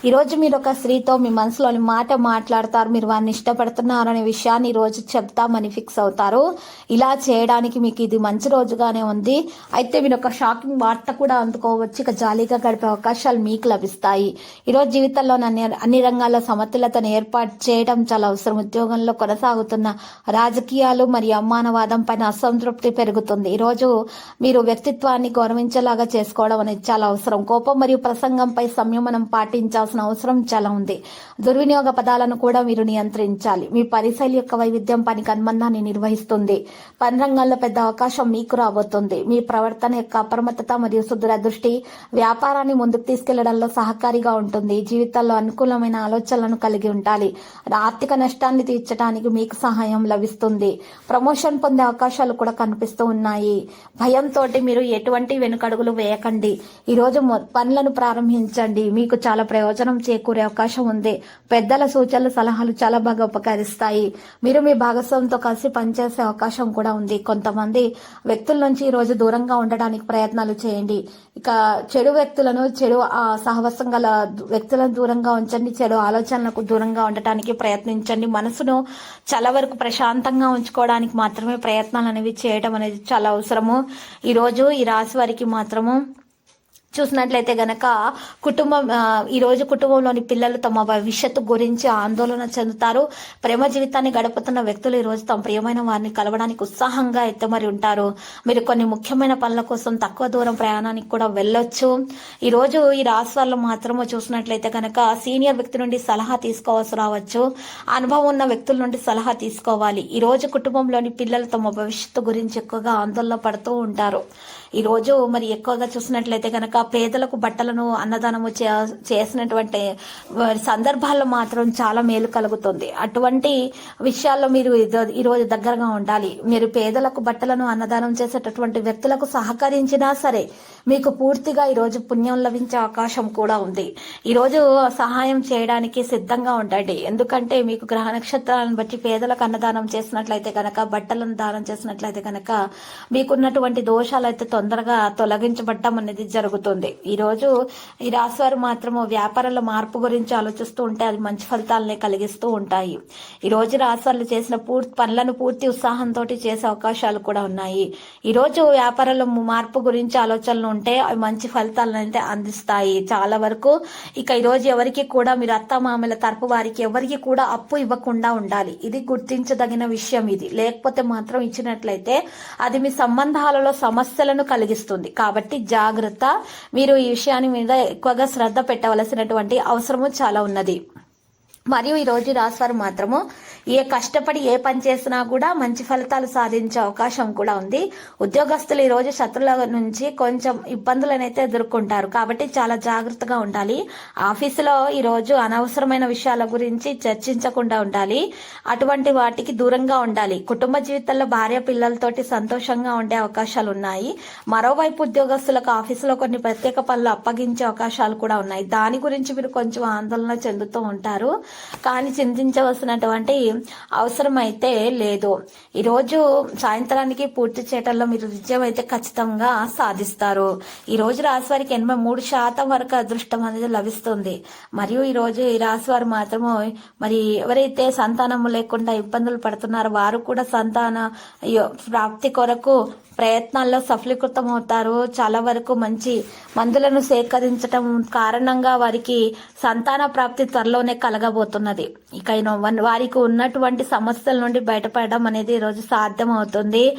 ఈరోజు మీరు ఒక స్త్రీతో మీ మనసులోని మాట మాట్లాడతారు మీరు వారిని ఇష్టపడుతున్నారు అనే విషయాన్ని ఈ రోజు చెప్తామని ఫిక్స్ అవుతారు. ఇలా చేయడానికి మీకు ఇది మంచి రోజుగానే ఉంది. అయితే మీరు ఒక షాకింగ్ వార్త కూడా అందుకోవచ్చు. ఇక జాలీగా గడిపే అవకాశాలు మీకు లభిస్తాయి. ఈరోజు జీవితంలో అన్ని అన్ని రంగాల్లో సమతులతను ఏర్పాటు చేయడం చాలా అవసరం. ఉద్యోగంలో కొనసాగుతున్న రాజకీయాలు మరియు అమ్మానవాదం పైన అసంతృప్తి పెరుగుతుంది. ఈరోజు మీరు వ్యక్తిత్వాన్ని గౌరవించేలాగా చేసుకోవడం అనేది చాలా అవసరం. కోపం మరియు ప్రసంగంపై సంయమనం పాటించాల్సిన అవసరం చాలా ఉంది. దుర్వినియోగ పదాలను కూడా మీరు నియంత్రించాలి. మీ పరిశైలి యొక్క వైవిధ్యం పనికి అనుబంధాన్ని నిర్వహిస్తుంది. పని రంగంలో పెద్ద అవకాశం మీకు రాబోతుంది. మీ ప్రవర్తన యొక్క అప్రమత్తత మరియు సుదూర దృష్టి వ్యాపారాన్ని ముందుకు తీసుకెళ్ళడంలో సహకారిగా ఉంటుంది. జీవితంలో అనుకూలమైన ఆలోచనలను కలిగి ఉండాలి. ఆర్థిక నష్టాన్ని తీర్చడానికి మీకు సహాయం లభిస్తుంది. ప్రమోషన్ పొందే అవకాశాలు కూడా కనిపిస్తూ ఉన్నాయి. భయంతో మీరు ఎటువంటి వెనుకడుగులు వేయకండి. ఈ రోజు పనులను ప్రారంభించండి. మీకు చాలా ప్రయోజనం చేకూరే అవకాశం ఉంది. పెద్దల సూచనలు సలహాలు చాలా బాగా ఉపకరిస్తాయి. మీరు మీ భాగస్వామితో కలిసి పనిచేసే అవకాశం కూడా ఉంది. కొంతమంది వ్యక్తుల నుంచి ఈ రోజు దూరంగా ఉండడానికి ప్రయత్నాలు చేయండి. ఇక చెడు వ్యక్తులను చెడు ఆ, సహవాసం గల వ్యక్తులను దూరంగా ఉంచండి. చెడు ఆలోచనలకు దూరంగా ఉండటానికి ప్రయత్నించండి. మనసును చాలా వరకు ప్రశాంతంగా ఉంచుకోవడానికి మాత్రమే ప్రయత్నాలు అనేవి చేయడం అనేది చాలా అవసరము. ఈ రోజు ఈ రాశి వారికి మాత్రము చూసినట్లయితే గనక కుటుంబం ఈరోజు కుటుంబంలోని పిల్లలు తమ భవిష్యత్తు గురించి ఆందోళన చెందుతారు. ప్రేమ జీవితాన్ని గడుపుతున్న వ్యక్తులు ఈరోజు తమ ప్రియమైన వారిని కలవడానికి ఉత్సాహంగా ఎత్తమరి ఉంటారు. మీరు కొన్ని ముఖ్యమైన పనుల కోసం తక్కువ దూరం ప్రయాణానికి కూడా వెళ్ళొచ్చు. ఈరోజు ఈ రాశి వాళ్ళు మాత్రము చూసినట్లయితే గనక సీనియర్ వ్యక్తి నుండి సలహా తీసుకోవాల్సి రావచ్చు. అనుభవం ఉన్న వ్యక్తుల నుండి సలహా తీసుకోవాలి. ఈ రోజు కుటుంబంలోని పిల్లలు తమ భవిష్యత్తు గురించి ఎక్కువగా ఆందోళన పడుతూ ఉంటారు. ఈ రోజు మరి ఎక్కువగా చూసినట్లయితే కనుక పేదలకు బట్టలను అన్నదానము చే- చేసినటువంటి వారి సందర్భాల్లో మాత్రం చాలా మేలు కలుగుతుంది. అటువంటి విషయాల్లో మీరు ఈరోజు దగ్గరగా ఉండాలి. మీరు పేదలకు బట్టలను అన్నదానం చేసేటటువంటి వ్యక్తులకు సహకరించినా సరే మీకు పూర్తిగా ఈరోజు పుణ్యం లభించే అవకాశం కూడా ఉంది. ఈరోజు సహాయం చేయడానికి సిద్ధంగా ఉండండి. ఎందుకంటే మీకు గ్రహ నక్షత్రాలను బట్టి పేదలకు అన్నదానం చేసినట్లయితే కనుక బట్టలను దానం చేసినట్లయితే కనుక మీకున్నటువంటి దోషాలు అయితే తొందరగా తొలగించబడటం అనేది జరుగుతుంది. ఈ రోజు ఈ రాశి వారు మాత్రము వ్యాపారంలో మార్పు గురించి ఆలోచిస్తూ ఉంటే అది మంచి ఫలితాలనే కలిగిస్తూ ఉంటాయి. ఈ రోజు చేసిన పూర్తి పనులను పూర్తి ఉత్సాహంతో చేసే అవకాశాలు కూడా ఉన్నాయి. ఈ రోజు వ్యాపారంలో మార్పు గురించి ఆలోచనలు ఉంటే అవి మంచి ఫలితాలను అయితే అందిస్తాయి. చాలా వరకు ఇక ఈ రోజు ఎవరికి కూడా మీరు అత్తమామల తరపు వారికి ఎవరికి కూడా అప్పు ఇవ్వకుండా ఉండాలి. ఇది గుర్తించదగిన విషయం ఇది. లేకపోతే మాత్రం ఇచ్చినట్లయితే అది మీ సంబంధాలలో సమస్యలను కలిగిస్తుంది. కాబట్టి జాగ్రత్త. మీరు ఈ విషయాన్ని మీద ఎక్కువగా శ్రద్ధ పెట్టవలసినటువంటి అవసరము చాలా ఉన్నది. మరియు ఈ రోజు రాశివారు మాత్రము ఏ కష్టపడి ఏ పని చేసినా కూడా మంచి ఫలితాలు సాధించే అవకాశం కూడా ఉంది. ఉద్యోగస్తులు ఈ రోజు శత్రుల నుంచి కొంచెం ఇబ్బందులనైతే ఎదుర్కొంటారు. కాబట్టి చాలా జాగ్రత్తగా ఉండాలి. ఆఫీసులో ఈ రోజు అనవసరమైన విషయాల గురించి చర్చించకుండా ఉండాలి. అటువంటి వాటికి దూరంగా ఉండాలి. కుటుంబ జీవితంలో భార్య పిల్లలతోటి సంతోషంగా ఉండే అవకాశాలు ఉన్నాయి. మరోవైపు ఉద్యోగస్తులకు ఆఫీసులో కొన్ని ప్రత్యేక పనులు అప్పగించే అవకాశాలు కూడా ఉన్నాయి. దాని గురించి మీరు కొంచెం ఆందోళన చెందుతూ ఉంటారు. కానీ చింతించవలసినటువంటి అవసరం అయితే లేదు. ఈరోజు సాయంత్రానికి పూర్తి చేయటంలో మీరు విజయం అయితే ఖచ్చితంగా సాధిస్తారు. ఈ రోజు రాశి వారికి ఎనభై మూడు శాతం వరకు అదృష్టం అనేది లభిస్తుంది. మరియు ఈరోజు ఈ రాశి వారు మాత్రము మరి ఎవరైతే సంతానము లేకుండా ఇబ్బందులు పడుతున్నారో వారు కూడా సంతాన ప్రాప్తి కొరకు ప్రయత్నాల్లో సఫలీకృతం అవుతారు చాలా వరకు మంచి మందులను సేకరించటం కారణంగా వారికి సంతాన ప్రాప్తి త్వరలోనే కలగబోతున్నది. ఇక వన్- వారికి ఉన్నటువంటి సమస్యల నుండి బయటపడడం అనేది ఈరోజు సాధ్యం అవుతుంది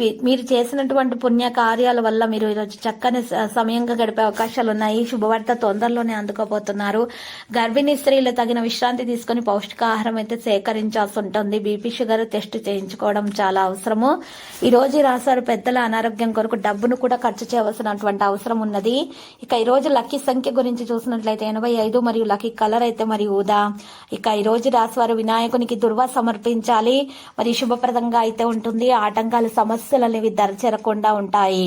పి- మీరు చేసినటువంటి పుణ్య కార్యాల వల్ల మీరు ఈరోజు చక్కని సమయంగా గడిపే అవకాశాలు ఉన్నాయి శుభవార్త తొందరలోనే అందుకోబోతున్నారు. గర్భిణీ స్త్రీలు తగిన విశ్రాంతి తీసుకొని పౌష్టికాహారం అయితే సేకరించాల్సి ఉంటుంది. బీపీ షుగర్ టెస్ట్ చేయించుకోవడం చాలా అవసరము. ఈ రోజు రాశి గారు పెద్దల అనారోగ్యం కొరకు డబ్బును కూడా ఖర్చు చేయవలసినటువంటి అవసరం ఉన్నది. ఇక ఈ రోజు లక్కీ సంఖ్య గురించి చూసినట్లయితే ఎనభై ఐదు మరియు లక్కీ కలర్ అయితే మరి ఊదా. ఇక ఈ రోజు రాశివారు వినాయకునికి దుర్వా సమర్పించాలి. మరి శుభప్రదంగా అయితే ఉంటుంది. ఆటంకాలు సమస్యలు అనేవి దరచేరకుండా ఉంటాయి.